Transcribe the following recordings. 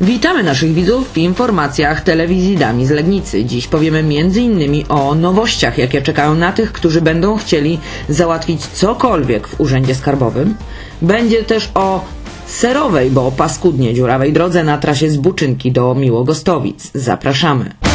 Witamy naszych widzów w informacjach telewizji Dami z Legnicy. Dziś powiemy m.in. o nowościach, jakie czekają na tych, którzy będą chcieli załatwić cokolwiek w Urzędzie Skarbowym. Będzie też o serowej, bo paskudnie dziurawej drodze na trasie z Buczynki do Miłogostowic. Zapraszamy.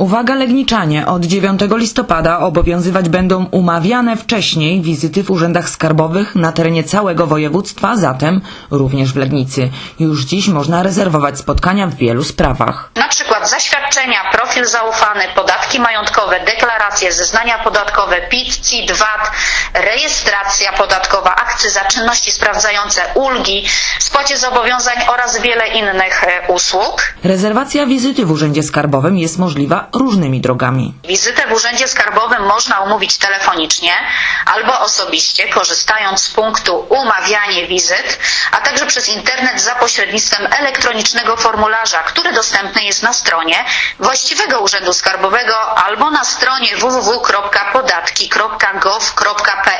Uwaga Legniczanie, od 9 listopada obowiązywać będą umawiane wcześniej wizyty w urzędach skarbowych na terenie całego województwa, zatem również w Legnicy. Już dziś można rezerwować spotkania w wielu sprawach. Na przykład zaświadczenia, profil zaufany, podatki majątkowe, deklaracje, zeznania podatkowe, PIT, CIT, VAT, rejestracja podatkowa, akcyza, czynności sprawdzające, ulgi, spłacie zobowiązań oraz wiele innych e, usług. Rezerwacja wizyty w urzędzie skarbowym jest możliwa różnymi drogami. Wizytę w Urzędzie Skarbowym można umówić telefonicznie albo osobiście, korzystając z punktu umawianie wizyt, a także przez internet za pośrednictwem elektronicznego formularza, który dostępny jest na stronie właściwego Urzędu Skarbowego albo na stronie www.podatki.gov.pl.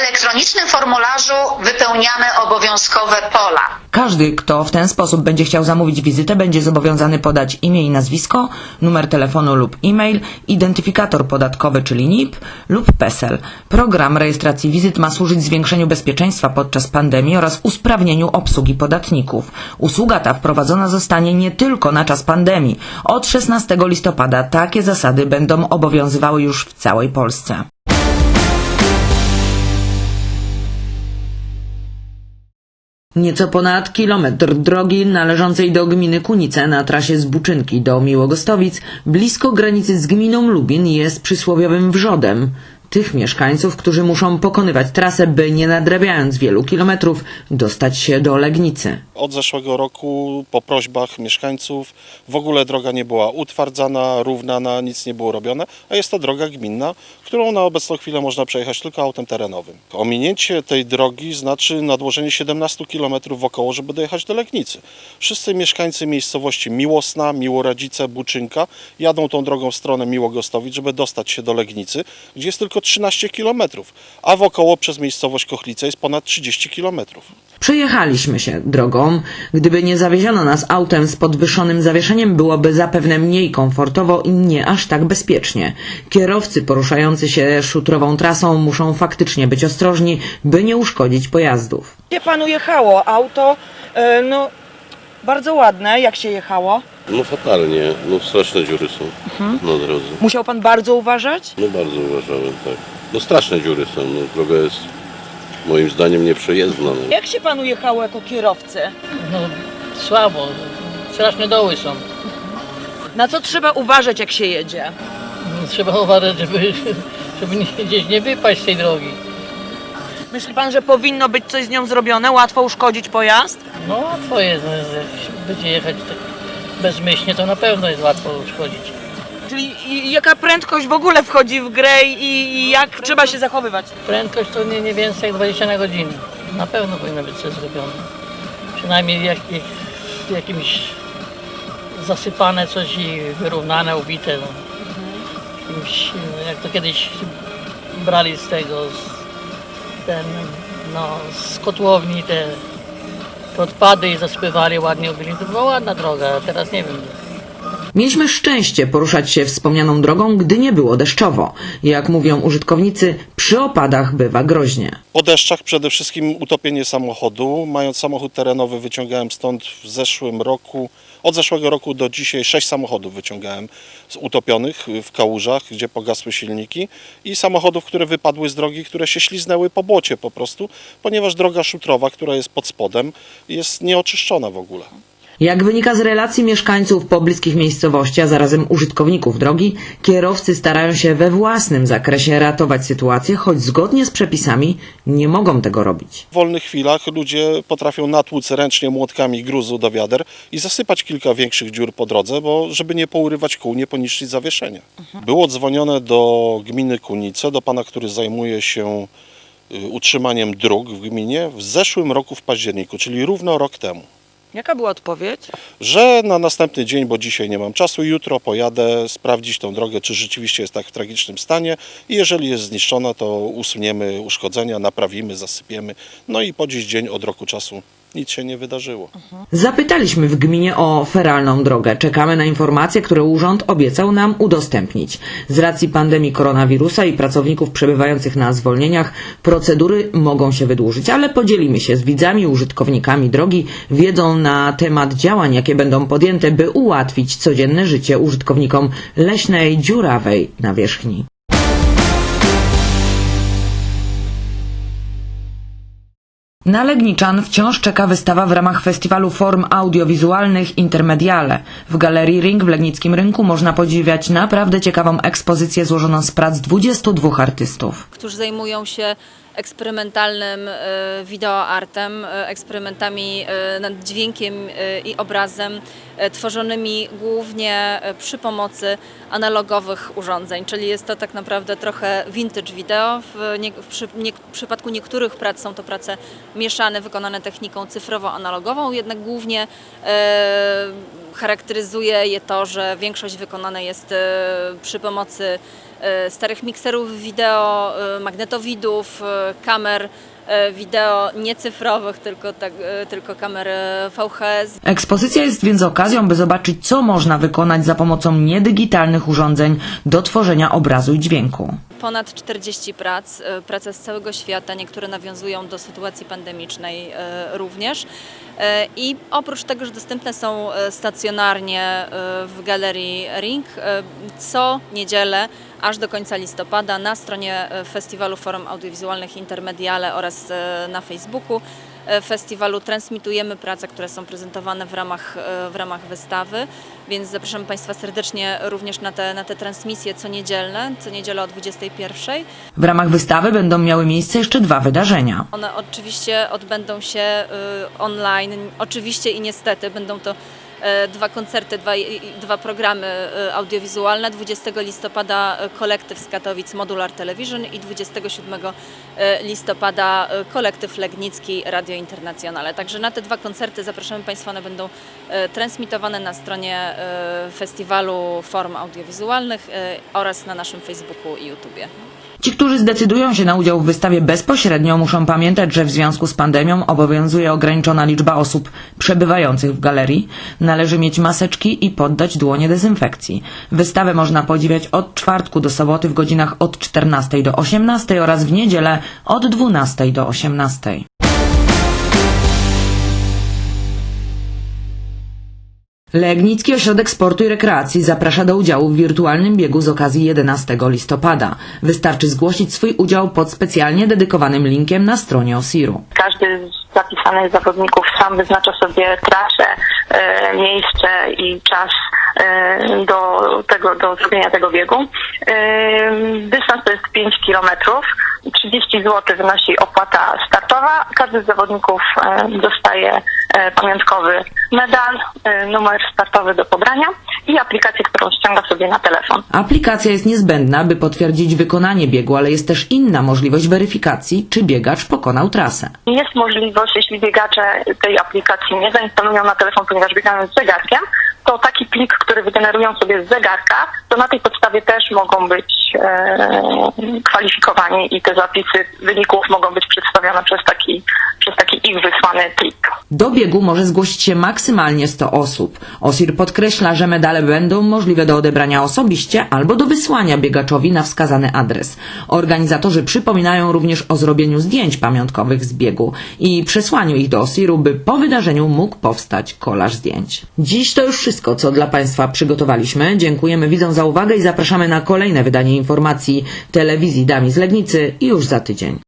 Elektronicznym formularzu wypełniamy obowiązkowe pola. Każdy, kto w ten sposób będzie chciał zamówić wizytę, będzie zobowiązany podać imię i nazwisko, numer telefonu lub e-mail, identyfikator podatkowy, czyli NIP lub PESEL. Program rejestracji wizyt ma służyć zwiększeniu bezpieczeństwa podczas pandemii oraz usprawnieniu obsługi podatników. Usługa ta wprowadzona zostanie nie tylko na czas pandemii. Od 16 listopada takie zasady będą obowiązywały już w całej Polsce. Nieco ponad kilometr drogi należącej do gminy Kunice na trasie z Buczynki do Miłogostowic, blisko granicy z gminą Lubin jest przysłowiowym wrzodem. Tych mieszkańców, którzy muszą pokonywać trasę, by nie nadrabiając wielu kilometrów, dostać się do Legnicy. Od zeszłego roku po prośbach mieszkańców w ogóle droga nie była utwardzana, równana, nic nie było robione, a jest to droga gminna, którą na obecną chwilę można przejechać tylko autem terenowym. Ominięcie tej drogi znaczy nadłożenie 17 km wokoło, żeby dojechać do Legnicy. Wszyscy mieszkańcy miejscowości Miłosna, Miłoradzice, Buczynka jadą tą drogą w stronę Miłogostowic, żeby dostać się do Legnicy, gdzie jest tylko 13 km, a wokoło przez miejscowość Kochlice jest ponad 30 km. Przejechaliśmy się drogą. Gdyby nie zawieziono nas autem z podwyższonym zawieszeniem, byłoby zapewne mniej komfortowo i nie aż tak bezpiecznie. Kierowcy poruszający się szutrową trasą muszą faktycznie być ostrożni, by nie uszkodzić pojazdów. Gdzie panu jechało? Auto, e, no bardzo ładne, jak się jechało? No fatalnie, no straszne dziury są na drodze. Musiał pan bardzo uważać? No bardzo uważałem, tak. No straszne dziury są, no droga jest moim zdaniem nieprzejezdna. No. Jak się panu jechało jako kierowcy? No słabo, straszne doły są. Na co trzeba uważać, jak się jedzie? No, Trzeba uważać, żeby, żeby nie, gdzieś nie wypaść z tej drogi. Myśli pan, że powinno być coś z nią zrobione? Łatwo uszkodzić pojazd? No łatwo jest, no, jak będzie jechać tak bezmyślnie, to na pewno jest łatwo uszkodzić. Czyli i- jaka prędkość w ogóle wchodzi w grę i, i jak trzeba się zachowywać? Prędkość to nie, nie więcej jak 20 na godzinę. Na pewno powinno być coś zrobione. Przynajmniej jak, jak, jakimś zasypane coś i wyrównane, ubite. No. Jakimś, no, jak to kiedyś brali z tego, z, ten, no, z kotłowni te, te odpady i zasypywali ładnie, ubili. To była ładna droga, a teraz nie wiem. Mieliśmy szczęście poruszać się wspomnianą drogą, gdy nie było deszczowo. Jak mówią użytkownicy, przy opadach bywa groźnie. Po deszczach przede wszystkim utopienie samochodu. Mając samochód terenowy wyciągałem stąd w zeszłym roku, od zeszłego roku do dzisiaj sześć samochodów wyciągałem z utopionych w kałużach, gdzie pogasły silniki i samochodów, które wypadły z drogi, które się śliznęły po błocie po prostu, ponieważ droga szutrowa, która jest pod spodem, jest nieoczyszczona w ogóle. Jak wynika z relacji mieszkańców pobliskich miejscowości, a zarazem użytkowników drogi, kierowcy starają się we własnym zakresie ratować sytuację, choć zgodnie z przepisami nie mogą tego robić. W wolnych chwilach ludzie potrafią natłuc ręcznie młotkami gruzu do wiader i zasypać kilka większych dziur po drodze, bo żeby nie pourywać kół, nie poniszczyć zawieszenia. Było dzwonione do gminy Kunice, do pana, który zajmuje się y, utrzymaniem dróg w gminie w zeszłym roku w październiku, czyli równo rok temu. Jaka była odpowiedź? że na następny dzień, bo dzisiaj nie mam czasu, jutro pojadę sprawdzić tą drogę, czy rzeczywiście jest tak w tragicznym stanie i jeżeli jest zniszczona, to usuniemy uszkodzenia, naprawimy, zasypiemy. No i po dziś dzień od roku czasu nic się nie wydarzyło. Zapytaliśmy w gminie o feralną drogę. Czekamy na informacje, które urząd obiecał nam udostępnić. Z racji pandemii koronawirusa i pracowników przebywających na zwolnieniach procedury mogą się wydłużyć, ale podzielimy się z widzami, użytkownikami drogi wiedzą na temat działań, jakie będą podjęte, by ułatwić codzienne życie użytkownikom leśnej, dziurawej nawierzchni. Na Legniczan wciąż czeka wystawa w ramach festiwalu form audiowizualnych Intermediale. W Galerii Ring w Legnickim Rynku można podziwiać naprawdę ciekawą ekspozycję złożoną z prac 22 artystów. którzy zajmują się eksperymentalnym e, wideoartem, e, eksperymentami e, nad dźwiękiem i obrazem, tworzonymi głównie przy pomocy analogowych urządzeń, czyli jest to tak naprawdę trochę vintage wideo. W, nie, w, przy, nie, w przypadku niektórych prac są to prace mieszane, wykonane techniką cyfrowo-analogową, jednak głównie charakteryzuje je to, że większość wykonana jest e, przy pomocy e, starych mikserów wideo, e, magnetowidów, kamer wideo niecyfrowych, tylko, tak, tylko kamer VHS. Ekspozycja jest więc okazją, by zobaczyć, co można wykonać za pomocą niedygitalnych urządzeń do tworzenia obrazu i dźwięku. Ponad 40 prac, e, prace z całego świata, niektóre nawiązują do sytuacji pandemicznej e, również. E, I oprócz tego, że dostępne są stacjonarnie w galerii Ring, co niedzielę aż do końca listopada na stronie Festiwalu Forum Audiowizualnych Intermediale oraz na Facebooku festiwalu transmitujemy prace, które są prezentowane w ramach, e, w ramach wystawy, więc zapraszam Państwa serdecznie również na te, na te transmisje co niedzielne, co niedzielę o 21. W ramach wystawy będą miały miejsce jeszcze dwa wydarzenia. One oczywiście odbędą się y, online, oczywiście i niestety będą to e, dwa koncerty, dwa, dwa programy e, audiowizualne. 20 listopada e, kolektyw z Katowic Modular Television i 27 e, listopada e, kolektyw Legnicki Radio Internacjonale. Także na te dwa koncerty zapraszamy Państwa, one będą e, transmitowane na stronie e, festiwalu form audiowizualnych e, oraz na naszym Facebooku i YouTubie. Ci, którzy zdecydują się na udział w wystawie bezpośrednio, muszą pamiętać, że w związku z pandemią obowiązuje ograniczona liczba osób przebywających w galerii. Należy mieć maseczki i poddać dłonie dezynfekcji. Wystawę można podziwiać od czwartku do soboty w godzinach od 14 do 18 oraz w niedzielę od 12 do 18. Legnicki Ośrodek Sportu i Rekreacji zaprasza do udziału w wirtualnym biegu z okazji 11 listopada. Wystarczy zgłosić swój udział pod specjalnie dedykowanym linkiem na stronie OSIR-u. każdy z zapisanych zawodników sam wyznacza sobie trasę, e, miejsce i czas e, do tego, do zrobienia tego biegu. E, dystans to jest 5 kilometrów. 30 zł wynosi opłata startowa. Każdy z zawodników dostaje pamiątkowy medal, e, numer startowy do pobrania i aplikację, którą ściąga sobie na telefon. Aplikacja jest niezbędna, by potwierdzić wykonanie biegu, ale jest też inna możliwość weryfikacji, czy biegacz pokonał trasę. Jest możliwość, jeśli biegacze tej aplikacji nie zainstalują na telefon, ponieważ biegają z zegarkiem, to taki plik, który wygenerują sobie z zegarka, to na tej podstawie też mogą być e, kwalifikowani i te zapisy wyników mogą być przedstawione przez taki, przez taki ich wysłany plik. Do biegu może zgłosić się maksymalnie 100 osób. OSIR podkreśla, że medale będą możliwe do odebrania osobiście albo do wysłania biegaczowi na wskazany adres. Organizatorzy przypominają również o zrobieniu zdjęć pamiątkowych z biegu i przesłaniu ich do OSIR-u, by po wydarzeniu mógł powstać kolaż zdjęć. Dziś to już wszystko, co dla Państwa przygotowaliśmy. Dziękujemy widzom za uwagę i zapraszamy na kolejne wydanie informacji telewizji Dami z Legnicy już za tydzień.